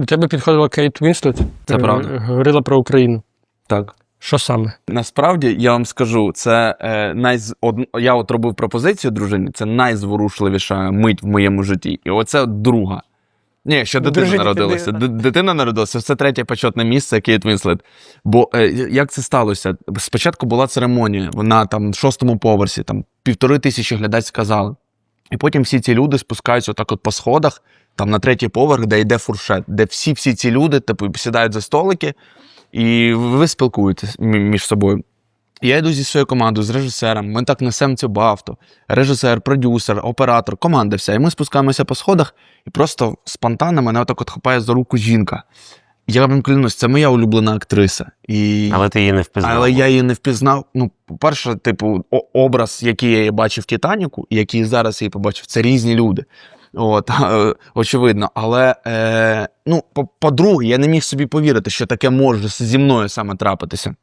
До тебе підходила Кейт Вінслет. Це е, правда. Говорила про Україну. Так. Що саме? Насправді я вам скажу, це е, найз... од... я от робив пропозицію дружині, це найзворушливіша мить в моєму житті. І оце друга. Ні, ще дитина Дружині народилася. Д- Дитина народилася, це третє почетне місце Кейт Вінслет. Бо е, як це сталося? Спочатку була церемонія, вона там на шостому поверсі, там півтори тисячі глядачів сказали. І потім всі ці люди спускаються отак от по сходах, там на третій поверх, де йде фуршет, де всі всі ці люди типу, сідають за столики, і ви спілкуєтесь між собою. Я йду зі своєю командою, з режисером, ми так несемо цю бафту. Режисер, продюсер, оператор, команда вся. І ми спускаємося по сходах, і просто спонтанно мене отак от хапає за руку жінка. Я вам клянусь, це моя улюблена актриса. І... Але ти її не впізнав. Але я її не впізнав. Ну, по-перше, типу, образ, який я її бачив в Титаніку, і який зараз я її побачив, це різні люди. От, е, очевидно. Але е, ну, по- по-друге, я не міг собі повірити, що таке може зі мною саме трапитися.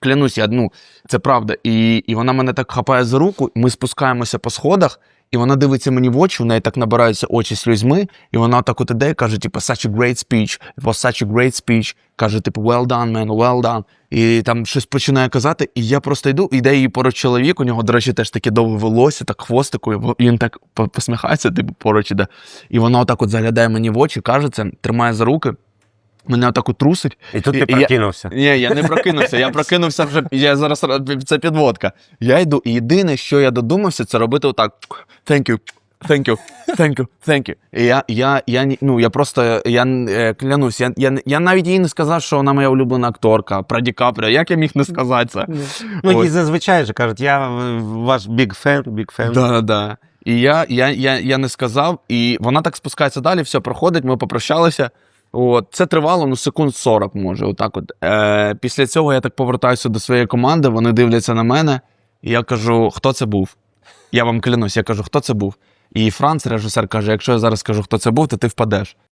Клянусь, я, ну, це правда. І, і вона мене так хапає за руку, ми спускаємося по сходах, і вона дивиться мені в очі, у неї так набираються очі сльозьми, і вона так от іде і каже, типу, such a great speech, it was such a great speech, каже, типу, well done, man, well done. І там щось починає казати, і я просто йду, іде її поруч чоловік, у нього, до речі, теж таке довге волосся, так хвостикою, і він так посміхається, типу, поруч іде. І вона отак от заглядає мені в очі, каже це, тримає за руки, мене отак от трусить. І тут І- ти і я- прокинувся. Ні, я не прокинувся. Я прокинувся вже. Я зараз це підводка. Я йду, і єдине, що я додумався, це робити отак. Thank you. Thank you, thank you, thank you. І я, я, я, ну, я просто я, е, клянусь, я, я, я навіть їй не сказав, що вона моя улюблена акторка, про Ді Капріо. Як я міг не сказати це? Ну, і зазвичай же кажуть, я ваш бік фен, бік фен. Да, да. І я, я, я, я не сказав, і вона так спускається далі, все проходить, ми попрощалися. От, це тривало ну, секунд 40, може. Отак от. Е, після цього я так повертаюся до своєї команди, вони дивляться на мене, і я кажу, хто це був? Я вам клянусь, я кажу, хто це був? І Франц, режисер, каже: якщо я зараз скажу, хто це був, то ти впадеш.